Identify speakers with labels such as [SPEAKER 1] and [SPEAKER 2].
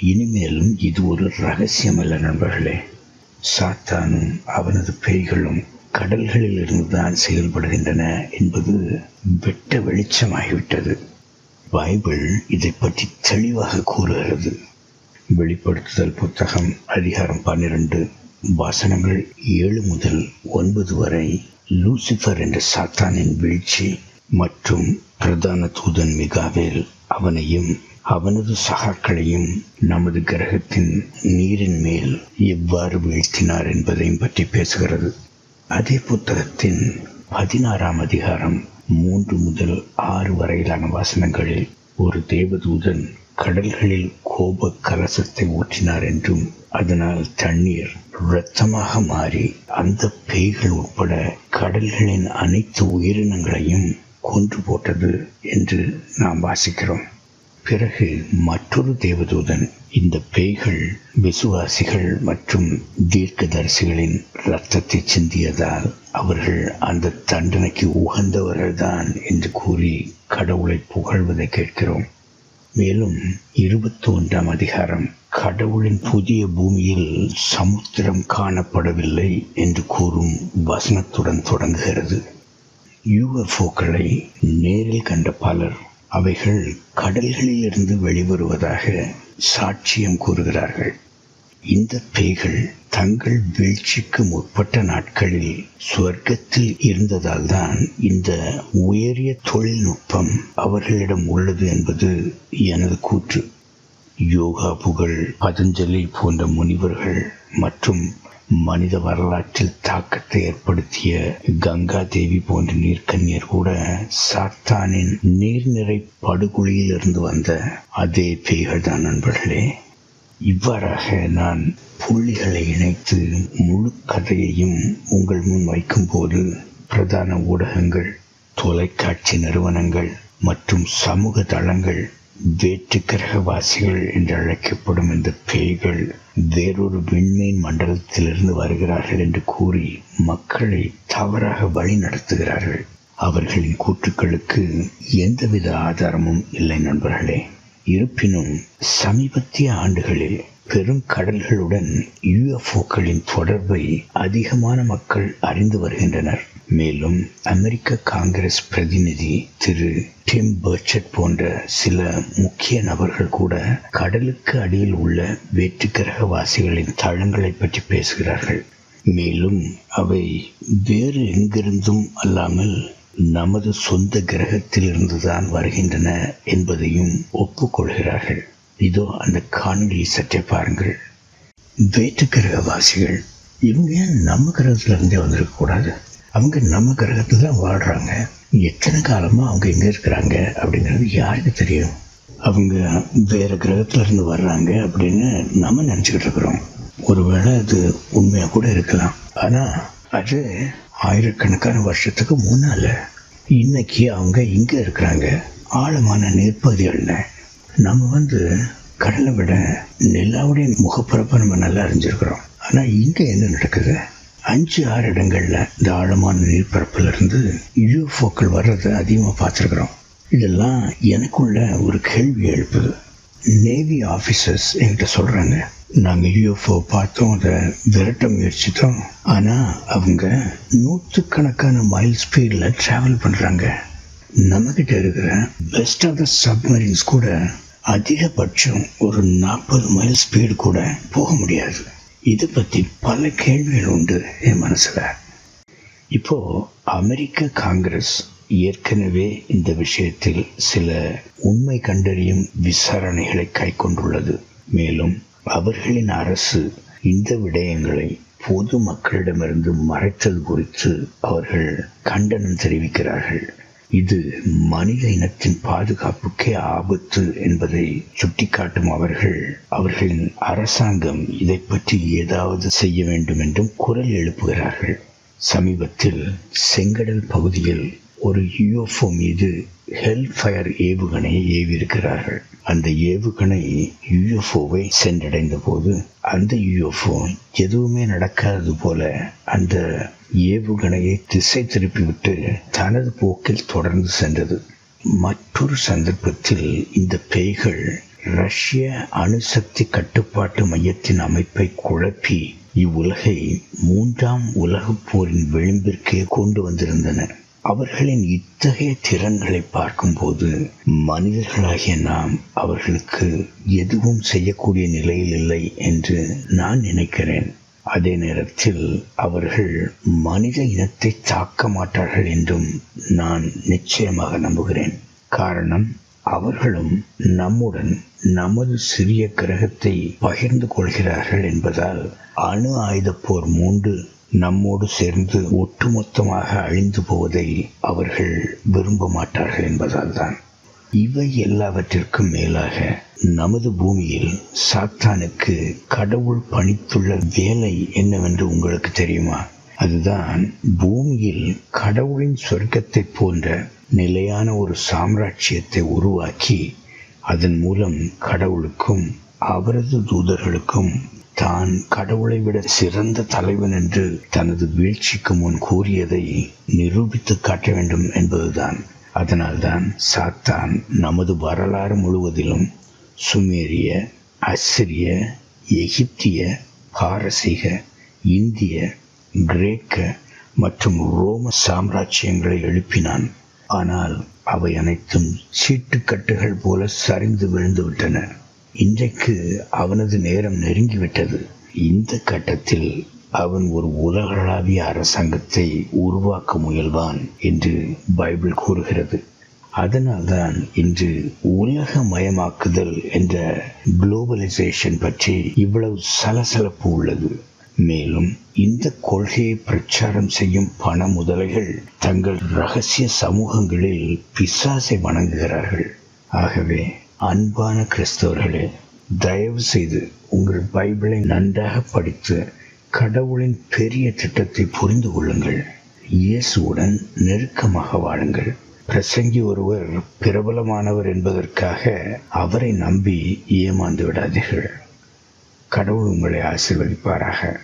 [SPEAKER 1] இனிமேலும் இது ஒரு ரகசியம் அல்ல நண்பர்களே. சாத்தானும் அவனது பேய்களும் கடல்களில் இருந்துதான் செயல்படுகின்றன என்பது வெட்ட வெளிச்சமாகிவிட்டது. பைபிள் இதை பற்றி தெளிவாக கூறுகிறது. வெளிப்படுத்துதல் புத்தகம் அதிகாரம் பன்னிரண்டு வாசனங்கள் ஏழு முதல் ஒன்பது வரை லூசிஃபர் என்ற சாத்தானின் வீழ்ச்சி மற்றும் பிரதான தூதன் மிகாவேல் அவனையும் அவனது சகாக்களையும் நமது கிரகத்தின் நீரின் மேல் எவ்வாறு வீழ்த்தினார் என்பதையும் பற்றி பேசுகிறது. அதே புத்தகத்தின் பதினாறாம் அதிகாரம் மூன்று முதல் ஆறு வரையிலான வசனங்களில் ஒரு தேவதூதன் கடல்களில் கோப கலசத்தை ஊற்றினார் என்றும் அதனால் தண்ணீர் இரத்தமாக மாறி அந்த பேய்கள் உட்பட கடல்களின் அனைத்து உயிரினங்களையும் கொன்று போட்டது என்று நாம் வாசிக்கிறோம். பிறகு மற்றொரு தேவதூதன் இந்த பேய்கள் விசுவாசிகள் மற்றும் தீர்க்கதரிசிகளின் இரத்தத்தை சிந்தியதால் அவர்கள் அந்த தண்டனைக்கு உகந்தவர்கள்தான் என்று கூறி கடவுளை புகழ்வதை கேட்கிறோம். மேலும் இருபத்தி ஒன்றாம் அதிகாரம் கடவுளின் புதிய பூமியில் சமுத்திரம் காணப்படவில்லை என்று கூறும் வசனத்துடன் தொடங்குகிறது. யூஎஃப்ஓக்களை நேரில் கண்ட பலர் அவைகள் கடல்களில் இருந்து வெளிவருவதாக சாட்சியம் கூறுகிறார்கள். இந்த பேய்கள் தங்கள் வீழ்ச்சிக்கு முற்பட்ட நாட்களில் சுவர்க்கத்தில் இருந்ததால் தான் இந்த உயரிய தொழில்நுட்பம் அவர்களிடம் உள்ளது என்பது எனது கூற்று. யோகா புகழ் பதஞ்சலி போன்ற முனிவர்கள் மற்றும் மனித வரலாற்றில் தாக்கத்தை ஏற்படுத்திய கங்கா தேவி போன்ற நீர்க்கண்ணியர் கூட சாத்தானின் நீர்நிறை படுகொலியில் இருந்து வந்த அதே பேய்கள் தான் நண்பர்களே. இவ்வாறாக நான் புள்ளிகளை இணைத்து முழு கதையையும் உங்கள் முன் வைக்கும்போது பிரதான ஊடகங்கள் தொலைக்காட்சி நிறுவனங்கள் மற்றும் சமூக தளங்கள் வேற்று கிரகவாசிகள் என்று அழைக்கப்படும் இந்த பேய்கள் வேறொரு விண்மீன் மண்டலத்திலிருந்து வருகிறார்கள் என்று கூறி மக்களை தவறாக வழி நடத்துகிறார்கள். அவர்களின் கூற்றுக்களுக்கு எந்தவித ஆதாரமும் இல்லை நண்பர்களே. இருப்பினும் சமீபத்திய ஆண்டுகளில் பெரும் கடல்களுடன் யுஎஃப்ஓக்களின் தொடர்பை அதிகமான மக்கள் அறிந்து வருகின்றனர். மேலும் அமெரிக்க காங்கிரஸ் பிரதிநிதி திரு டிம் பர்ச்சட் போன்ற சில முக்கிய நபர்கள் கூட கடலுக்கு அடியில் உள்ள வேற்று கிரகவாசிகளின் தளங்களை பற்றி பேசுகிறார்கள். மேலும் அவை வேறு எங்கிருந்தும் அல்லாமல் நமது சொந்த கிரகத்திலிருந்து தான் வருகின்றன என்பதையும் ஒப்புக்கொள்கிறார்கள். இதோ அந்த காணொலி சற்றே பாருங்கள். வேற்று கிரகவாசிகள் இவங்க ஏன் நம்ம கிரகத்திலிருந்தே வந்திருக்கக்கூடாது அவங்க நம்ம கிரகத்தில் தான் வாழ்கிறாங்க எத்தனை காலமாக அவங்க எங்கே இருக்கிறாங்க அப்படிங்கிறது யாருக்கு தெரியும்? அவங்க வேறு கிரகத்துல இருந்து வர்றாங்க அப்படின்னு நம்ம நினச்சிக்கிட்டு இருக்கிறோம். ஒருவேளை அது உண்மையாக கூட இருக்கலாம். ஆனால் அது ஆயிரக்கணக்கான வருஷத்துக்கு முன்னால் இன்னைக்கு அவங்க இங்கே இருக்கிறாங்க. ஆழமான நெற்பகுதிகளில் நம்ம வந்து கடலை விட நிலாவுடைய முகப்பரப்பை நம்ம நல்லா அறிஞ்சிருக்கிறோம். ஆனால் இங்கே என்ன நடக்குது? அஞ்சு ஆறு இடங்களில் இந்த ஆழமான நீர்ப்பரப்புல இருந்து யூஎஃப்ஓக்கள் வர்றதை அதிகமாக பார்த்துருக்குறோம். இதெல்லாம் எனக்குள்ள ஒரு கேள்வி எழுப்புது. நேவி ஆஃபீஸர்ஸ் என்கிட்ட சொல்கிறாங்க நாங்கள் யூஎஃப்ஓ பார்த்தோம் அதை விரட்ட முயற்சித்தோம். ஆனால் அவங்க நூற்றுக்கணக்கான மைல் ஸ்பீடில் ட்ராவல் பண்ணுறாங்க நம்மக்கிட்ட இருக்கிற பெஸ்ட் ஆஃப் த சப்மரீன்ஸ் கூட அதிகபட்சம் ஒரு நாற்பது மைல் ஸ்பீடு கூட போக முடியாது. இதை பற்றி பல கேள்விகள் உண்டு என் மனசில். இப்போது அமெரிக்க காங்கிரஸ் ஏற்கனவே இந்த விஷயத்தில் சில உண்மை கண்டறியும் விசாரணைகளை கைக்கொண்டுள்ளது மேலும் அவர்களின் அரசு இந்த விடயங்களை பொது மக்களிடமிருந்து மறைத்தது குறித்து அவர்கள் கண்டனம் தெரிவிக்கிறார்கள். இது மனித இனத்தின் பாதுகாப்புக்கே ஆபத்து என்பதை சுட்டிக்காட்டும் அவர்கள். அவர்களின் அரசாங்கம் இதை பற்றி ஏதாவது செய்ய வேண்டும் என்றும் குரல் எழுப்புகிறார்கள். சமீபத்தில் செங்கடல் பகுதியில் ஒரு யூஎஃப்ஓ மீது ஹெல் ஃபயர் ஏவுகணையை ஏவியிருக்கிறார்கள். அந்த ஏவுகணை யுஎஃப்ஓவை சென்றடைந்த போது அந்த யுஎஃப்ஓ எதுவுமே நடக்காதது போல அந்த ஏவுகணையை திசை திருப்பிவிட்டு தனது போக்கில் தொடர்ந்து சென்றது. மற்றொரு சந்தர்ப்பத்தில் இந்த பேய்கள் ரஷ்ய அணுசக்தி கட்டுப்பாட்டு மையத்தின் அமைப்பை குழப்பி இவ்வுலகை மூன்றாம் உலகப் போரின் விளிம்பிற்கே கொண்டு வந்திருந்தன. அவர்களின் இத்தகைய திறன்களை பார்க்கும்போது மனிதர்களாகிய நாம் அவர்களுக்கு எதுவும் செய்யக்கூடிய நிலையில் இல்லை என்று நான் நினைக்கிறேன். அதே நேரத்தில் அவர்கள் மனித இனத்தை தாக்க மாட்டார்கள் என்றும் நான் நிச்சயமாக நம்புகிறேன். காரணம் அவர்களும் நம்முடன் நமது சிறிய கிரகத்தை பகிர்ந்து கொள்கிறார்கள் என்பதால் அணு ஆயுத போர் மூன்று நம்மோடு சேர்ந்து ஒட்டுமொத்தமாக அழிந்து போவதை அவர்கள் விரும்ப மாட்டார்கள் என்பதால் தான் இவை எல்லாவற்றிற்கும் மேலாக நமது பூமியில் சாத்தானுக்கு கடவுள் பணித்துள்ள வேலை என்னவென்று உங்களுக்கு தெரியுமா? அதுதான் பூமியில் கடவுளின் சொர்க்கத்தை போன்ற நிலையான ஒரு சாம்ராஜ்யத்தை உருவாக்கி அதன் மூலம் கடவுளுக்கும் அவரது தூதர்களுக்கும் தான் கடவுளை விட சிறந்த தலைவன் என்று தனது வீழ்ச்சிக்கு முன் கூறியதை நிரூபித்து காட்ட வேண்டும் என்பதுதான். அதனால்தான் சாத்தான் நமது வரலாறு முழுவதிலும் சுமேரிய அசிரிய எகிப்திய பாரசீக இந்திய கிரேக்க மற்றும் ரோம சாம்ராஜ்யங்களை எழுப்பினான். ஆனால் அவை அனைத்தும் சீட்டுக்கட்டுகள் போல சரிந்து விழுந்துவிட்டன இன்றைக்கு அவனது நேரம் நெருங்கிவிட்டது. இந்த கட்டத்தில் அவன் ஒரு உலகளாவிய அரசாங்கத்தை உருவாக்க முயல்வான் என்று பைபிள் கூறுகிறது. அதனால்தான் இன்று உலகமயமாக்குதல் என்ற குளோபலைசேஷன் பற்றி இவ்வளவு சலசலப்பு உள்ளது. மேலும் இந்த கொள்கையை பிரச்சாரம் செய்யும் பண முதலைகள் தங்கள் ரகசிய சமூகங்களில் பிசாசை வணங்குகிறார்கள். ஆகவே அன்பான கிறிஸ்தவர்களே தயவு செய்து உங்கள் பைபிளை நன்றாக படித்து கடவுளின் பெரிய திட்டத்தை புரிந்து கொள்ளுங்கள். இயேசுவுடன் நெருக்கமாக வாழுங்கள். பிரசங்கி ஒருவர் பிரபலமானவர் என்பதற்காக அவரை நம்பி ஏமாந்து விடாதீர்கள். கடவுள் உங்களை ஆசீர்வதிப்பாராக.